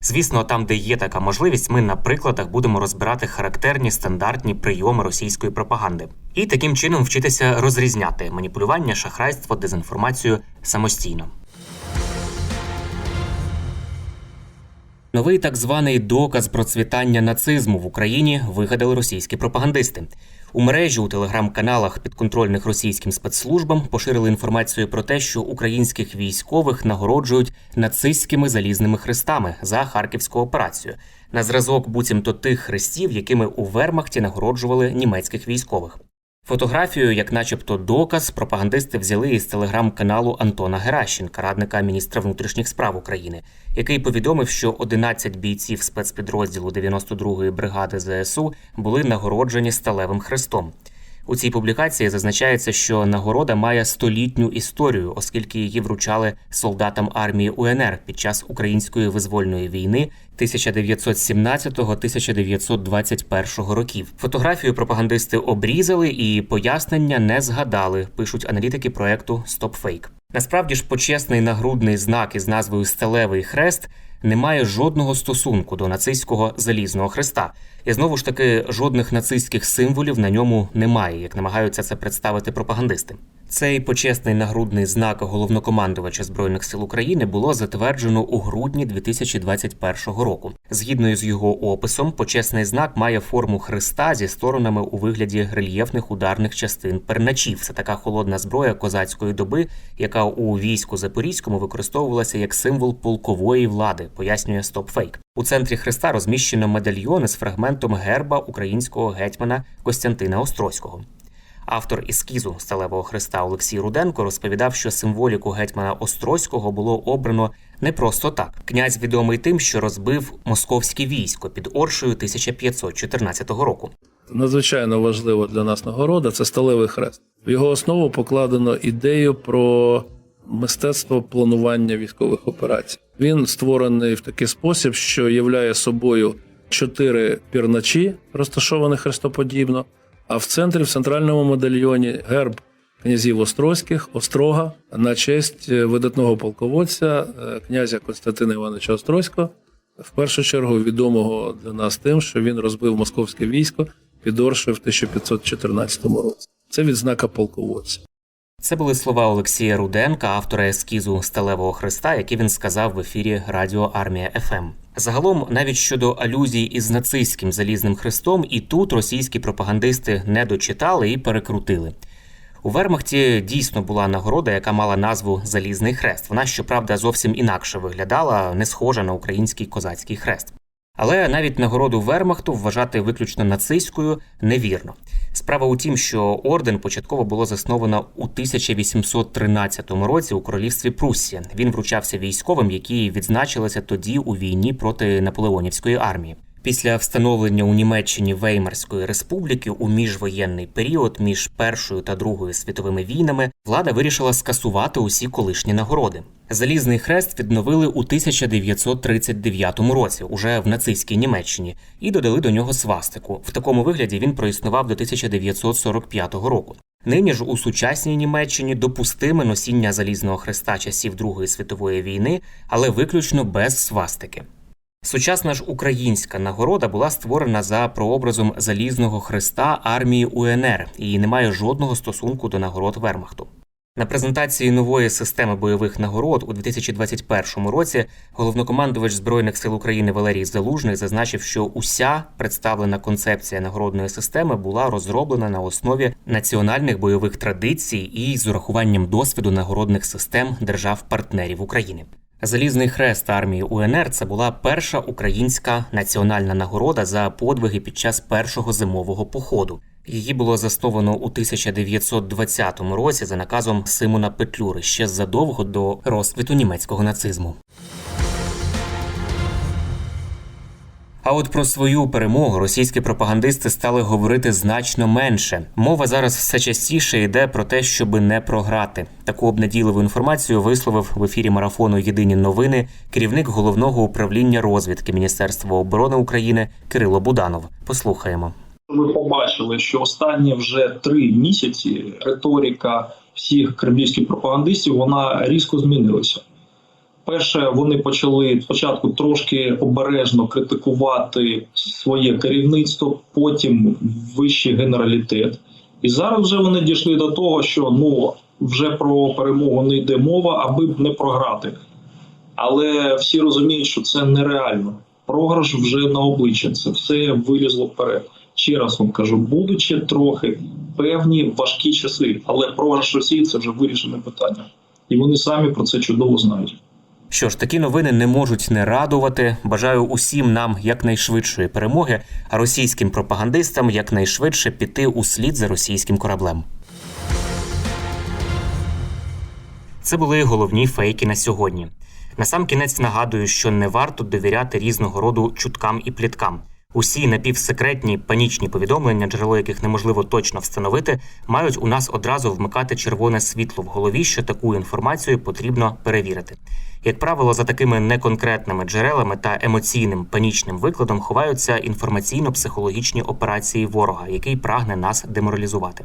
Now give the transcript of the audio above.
Звісно, там, де є така можливість, ми на прикладах будемо розбирати характерні стандартні прийоми російської пропаганди і таким чином вчитися розрізняти маніпулювання, шахрайство, дезінформацію самостійно. Новий так званий доказ процвітання нацизму в Україні вигадали російські пропагандисти. У мережі у телеграм-каналах підконтрольних російським спецслужбам поширили інформацію про те, що українських військових нагороджують нацистськими залізними хрестами за харківську операцію на зразок буцімто тих хрестів, якими у Вермахті нагороджували німецьких військових. Фотографію, як начебто доказ, пропагандисти взяли із телеграм-каналу Антона Геращенка, радника міністра внутрішніх справ України, який повідомив, що 11 бійців спецпідрозділу 92-ї бригади ЗСУ були нагороджені сталевим хрестом. У цій публікації зазначається, що нагорода має столітню історію, оскільки її вручали солдатам армії УНР під час української визвольної війни 1917-1921 років. Фотографію пропагандисти обрізали і пояснення не згадали, пишуть аналітики проекту StopFake. Насправді ж почесний нагрудний знак із назвою Сталевий хрест не має жодного стосунку до нацистського залізного хреста. І знову ж таки, жодних нацистських символів на ньому немає, як намагаються це представити пропагандисти. Цей почесний нагрудний знак головнокомандувача збройних сил України було затверджено у грудні 2021 року. Згідно з його описом, почесний знак має форму хреста зі сторонами у вигляді рельєфних ударних частин перначів. Це така холодна зброя козацької доби, яка у війську запорізькому використовувалася як символ полкової влади, пояснює StopFake. У центрі хреста розміщено медальйон із фрагментом герба українського гетьмана Костянтина Острозького. Автор ескізу сталевого хреста Олексій Руденко розповідав, що символіку гетьмана Острозького було обрано не просто так. Князь відомий тим, що розбив московське військо під Оршею 1514 року. надзвичайно важлива для нас нагорода це сталевий хрест. В його основу покладено ідею про мистецтво планування військових операцій. Він створений в такий спосіб, що являє собою чотири пірначі, розташовані хрестоподібно. А в центрі, в центральному медальйоні, герб князів Острозьких, Острога на честь е, видатного полководця е, князя Константина Івановича Острозького, в першу чергу відомого для нас тим, що він розбив московське військо під Оршею в 1514 році. Це відзнака полководця. Це були слова Олексія Руденка, автора ескізу сталевого хреста, які він сказав в ефірі Радіо Армія ФМ. Загалом, навіть щодо алюзій із нацистським залізним хрестом, і тут російські пропагандисти не дочитали і перекрутили. У Вермахті дійсно була нагорода, яка мала назву Залізний хрест. Вона, щоправда, зовсім інакше виглядала, не схожа на український козацький хрест. Але навіть нагороду Вермахту вважати виключно нацистською невірно. Справа у тім, що орден початково було засновано у 1813 році у королівстві Пруссія. Він вручався військовим, які відзначилися тоді у війні проти наполеонівської армії. Після встановлення у Німеччині Веймарської республіки у міжвоєнний період між Першою та Другою світовими війнами влада вирішила скасувати усі колишні нагороди. Залізний хрест відновили у 1939 році, уже в нацистській Німеччині, і додали до нього свастику. В такому вигляді він проіснував до 1945 року. Нині ж у сучасній Німеччині допустиме носіння залізного хреста часів Другої світової війни, але виключно без свастики. Сучасна ж українська нагорода була створена за прообразом залізного хреста армії УНР і не має жодного стосунку до нагород Вермахту. На презентації нової системи бойових нагород у 2021 році головнокомандувач збройних сил України Валерій Залужний зазначив, що уся представлена концепція нагородної системи була розроблена на основі національних бойових традицій і з урахуванням досвіду нагородних систем держав-партнерів України. Залізний хрест армії УНР це була перша українська національна нагорода за подвиги під час першого зимового походу. Її було засновано у 1920 році за наказом Симона Петлюри ще задовго до розквіту німецького нацизму. А от про свою перемогу російські пропагандисти стали говорити значно менше. Мова зараз все частіше йде про те, щоби не програти. Таку обнадійливу інформацію висловив в ефірі марафону Єдині новини керівник головного управління розвідки Міністерства оборони України Кирило Буданов. Послухаємо. Ви побачили, що останні вже три місяці риторика всіх кремлівських пропагандистів вона різко змінилася. Перше, вони почали спочатку трошки обережно критикувати своє керівництво, потім вищий генералітет. І зараз вже вони дійшли до того, що ну вже про перемогу не йде мова, аби не програти. Але всі розуміють, що це нереально. Програш вже на обличчя. Це все вилізло вперед. Ще раз вам кажу, будуть ще трохи певні важкі часи, але програш Росії це вже вирішене питання, і вони самі про це чудово знають. Що ж, такі новини не можуть не радувати. Бажаю усім нам якнайшвидшої перемоги, а російським пропагандистам якнайшвидше піти у слід за російським кораблем. Це були головні фейки на сьогодні. Насамкінець нагадую, що не варто довіряти різного роду чуткам і пліткам. Усі напівсекретні панічні повідомлення, джерело яких неможливо точно встановити, мають у нас одразу вмикати червоне світло в голові, що таку інформацію потрібно перевірити. Як правило, за такими неконкретними джерелами та емоційним панічним викладом ховаються інформаційно-психологічні операції ворога, який прагне нас деморалізувати.